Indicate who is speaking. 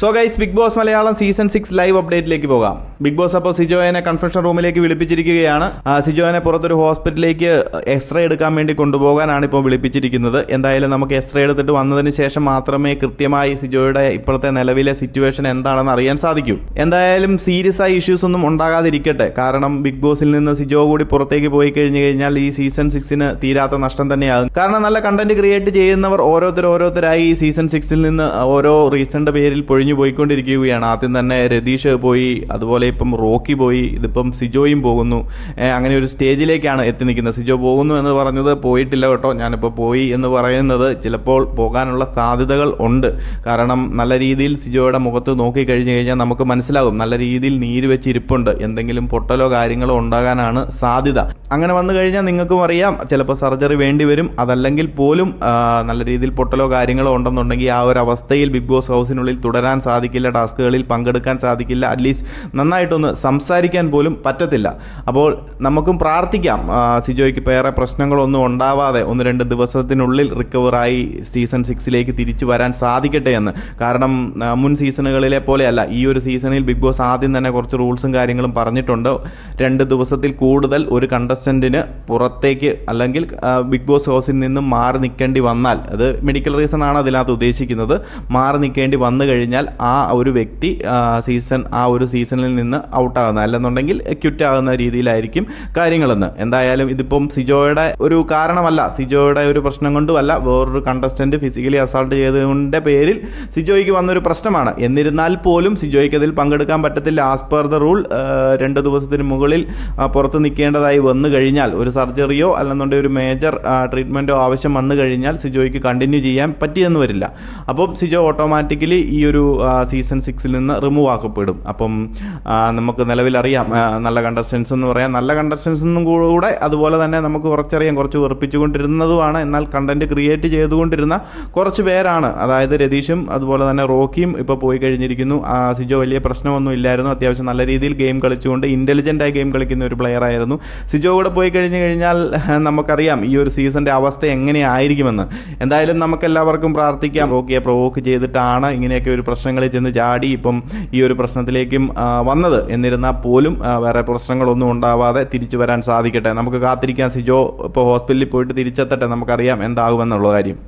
Speaker 1: So guys Bigg Boss Malayalam season six live അപ്ഡേറ്റിലേക്ക് പോകാം. Big boss അപ്പോൾ സിജോയനെ confession റൂമിലേക്ക് വിളിപ്പിച്ചിരിക്കുകയാണ്. സിജോയനെ പുറത്തൊരു ഹോസ്പിറ്റലിലേക്ക് എക്സ്റേ എടുക്കാൻ വേണ്ടി കൊണ്ടുപോകാനാണ് ഇപ്പോൾ വിളിപ്പിച്ചിരിക്കുന്നത്. എന്തായാലും നമുക്ക് എക്സ്റേ എടുത്തിട്ട് വന്നതിന് ശേഷം മാത്രമേ കൃത്യമായി സിജോയുടെ ഇപ്പോഴത്തെ നിലവിലെ സിറ്റുവേഷൻ എന്താണെന്ന് അറിയാൻ സാധിക്കൂ. എന്തായാലും സീരിയസ് ആയി ഇഷ്യൂസ് ഒന്നും ഉണ്ടാകാതിരിക്കട്ടെ. കാരണം ബിഗ് ബോസിൽ നിന്ന് സിജോ കൂടി പുറത്തേക്ക് പോയി കഴിഞ്ഞു കഴിഞ്ഞാൽ ഈ സീസൺ സിക്സിന് തീരാത്ത നഷ്ടം തന്നെയാകും. കാരണം നല്ല കണ്ടന്റ് ക്രിയേറ്റ് ചെയ്യുന്നവർ ഓരോരുത്തർ ഓരോരുത്തരായി ഈ സീസൺ സിക്സിൽ നിന്ന് ഓരോ റീസണിന്റെ പേരിൽ പൊഴിഞ്ഞു പോയിക്കൊണ്ടിരിക്കുകയാണ്. ആദ്യം തന്നെ രതീഷ് പോയി അതുപോലെ ഇപ്പം റോക്കി പോയി ഇതിപ്പം സിജോയും പോകുന്നു. അങ്ങനെ ഒരു സ്റ്റേജിലേക്കാണ് എത്തി നിൽക്കുന്നത്. സിജോ പോകുന്നു എന്ന് പറഞ്ഞത് പോയിട്ടില്ല കേട്ടോ. ഞാനിപ്പോൾ പോയി എന്ന് പറയുന്നത് ചിലപ്പോൾ പോകാനുള്ള സാധ്യതകൾ ഉണ്ട്. കാരണം നല്ല രീതിയിൽ സിജോയുടെ മുഖത്ത് നോക്കി കഴിഞ്ഞു കഴിഞ്ഞാൽ നമുക്ക് മനസ്സിലാകും. നല്ല രീതിയിൽ നീര് വെച്ച് ഇരിപ്പുണ്ട് എന്തെങ്കിലും പൊട്ടലോ കാര്യങ്ങളോ ഉണ്ടാകാനാണ് സാധ്യത. അങ്ങനെ വന്നു കഴിഞ്ഞാൽ നിങ്ങൾക്കും അറിയാം ചിലപ്പോൾ സർജറി വേണ്ടി വരും. അതല്ലെങ്കിൽ പോലും നല്ല രീതിയിൽ പൊട്ടലോ കാര്യങ്ങളോ ഉണ്ടെന്നുണ്ടെങ്കിൽ ആ ഒരു അവസ്ഥയിൽ ബിഗ് ബോസ് ഹൗസിനുള്ളിൽ തുടരാൻ സാധിക്കില്ല ടാസ്കുകളിൽ പങ്കെടുക്കാൻ സാധിക്കില്ല. അറ്റ്ലീസ്റ്റ് നന്നായിട്ടൊന്ന് സംസാരിക്കാൻ പോലും പറ്റത്തില്ല. അപ്പോൾ നമുക്കും പ്രാർത്ഥിക്കാം. സിജോയ്ക്ക് വേറെ പ്രശ്നങ്ങളൊന്നും ഉണ്ടാവാതെ ഒന്ന് രണ്ട് ദിവസത്തിനുള്ളിൽ റിക്കവറായി സീസൺ സിക്സിലേക്ക് തിരിച്ചു വരാൻ സാധിക്കട്ടെ എന്ന്. കാരണം മുൻ സീസണുകളിലെ പോലെയല്ല. ഈ ഒരു സീസണിൽ ബിഗ് ബോസ് ആദ്യം തന്നെ കുറച്ച് റൂൾസും കാര്യങ്ങളും പറഞ്ഞിട്ടുണ്ട്. രണ്ട് ദിവസത്തിൽ കൂടുതൽ ഒരു കണ്ടസ്റ്റന്റിന് പുറത്തേക്ക് അല്ലെങ്കിൽ ബിഗ് ബോസ് ഹൗസിൽ നിന്നും മാറി നിൽക്കേണ്ടി വന്നാൽ അത് മെഡിക്കൽ റീസൺ ആണ് അതിനകത്ത് ഉദ്ദേശിക്കുന്നത് മാറി നിൽക്കേണ്ടി വന്നു കഴിഞ്ഞാൽ ആ ഒരു വ്യക്തി സീസൺ ആ ഒരു സീസണിൽ നിന്ന് ഔട്ടാകുന്ന അല്ലെന്നുണ്ടെങ്കിൽ ക്യുറ്റ് ആകുന്ന രീതിയിലായിരിക്കും കാര്യങ്ങളെന്ന്. എന്തായാലും ഇതിപ്പം സിജോയുടെ ഒരു കാരണമല്ല സിജോയുടെ ഒരു പ്രശ്നം കൊണ്ടുമല്ല വേറൊരു കണ്ടസ്റ്റന്റ് ഫിസിക്കലി അസാൾട്ട് ചെയ്തതിന്റെ പേരിൽ സിജോയ്ക്ക് വന്നൊരു പ്രശ്നമാണ്. എന്നിരുന്നാൽ പോലും സിജോയ്ക്ക് അതിൽ പങ്കെടുക്കാൻ പറ്റത്തില്ല. ആസ് പെർ ദ റൂൾ രണ്ട് ദിവസത്തിന് മുകളിൽ പുറത്ത് നിൽക്കേണ്ടതായി വന്നു കഴിഞ്ഞാൽ ഒരു സർജറിയോ അല്ലെന്നുണ്ടെങ്കിൽ ഒരു മേജർ ട്രീറ്റ്മെന്റോ ആവശ്യം വന്നു കഴിഞ്ഞാൽ സിജോയ്ക്ക് കണ്ടിന്യൂ ചെയ്യാൻ പറ്റിയെന്ന് വരില്ല. അപ്പം സിജോ ഓട്ടോമാറ്റിക്കലി ഈ ഒരു സീസൺ സിക്സിൽ നിന്ന് റിമൂവ് ആക്കപ്പെടും. അപ്പം നമുക്ക് നിലവിലറിയാം നല്ല കണ്ടസ്റ്റൻസ് എന്ന് പറയാം. നല്ല കണ്ടസ്റ്റൻസ് എന്നും കൂടെ അതുപോലെ തന്നെ നമുക്ക് കുറച്ചറിയാം. കുറച്ച് വെറുപ്പിച്ചുകൊണ്ടിരുന്നതുമാണ്. എന്നാൽ കണ്ടന്റ് ക്രിയേറ്റ് ചെയ്തുകൊണ്ടിരുന്ന കുറച്ച് പേരാണ്. അതായത് രതീഷും അതുപോലെ തന്നെ റോക്കിയും ഇപ്പോൾ പോയി കഴിഞ്ഞിരിക്കുന്നു. സിജോ വലിയ പ്രശ്നമൊന്നും ഇല്ലായിരുന്നു. അത്യാവശ്യം നല്ല രീതിയിൽ ഗെയിം കളിച്ചുകൊണ്ട് ഇന്റലിജന്റ് ആയി ഗെയിം കളിക്കുന്ന ഒരു പ്ലെയർ ആയിരുന്നു. സിജോ കൂടെ പോയി കഴിഞ്ഞു കഴിഞ്ഞാൽ നമുക്കറിയാം ഈ ഒരു സീസണിന്റെ അവസ്ഥ എങ്ങനെയായിരിക്കുമെന്ന് എന്തായാലും നമുക്ക് എല്ലാവർക്കും പ്രാർത്ഥിക്കാം. റോക്കിയെ പ്രൊവോക്ക് ചെയ്തിട്ടാണ് ഇങ്ങനെയൊക്കെ ഒരു പ്രശ്നങ്ങളിൽ ചെന്ന് ചാടി ഇപ്പം ഈ ഒരു പ്രശ്നത്തിലേക്കും ആ, വന്നത് എന്നിരുന്നാൽ പോലും വേറെ പ്രശ്നങ്ങളൊന്നും ഉണ്ടാവാതെ തിരിച്ചു വരാൻ സാധിക്കട്ടെ. നമുക്ക് കാത്തിരിക്കാം സിജോ. ഇപ്പോൾ ഹോസ്പിറ്റലിൽ പോയിട്ട് തിരിച്ചെത്തട്ടെ. നമുക്കറിയാം എന്താകുമെന്നുള്ള കാര്യം.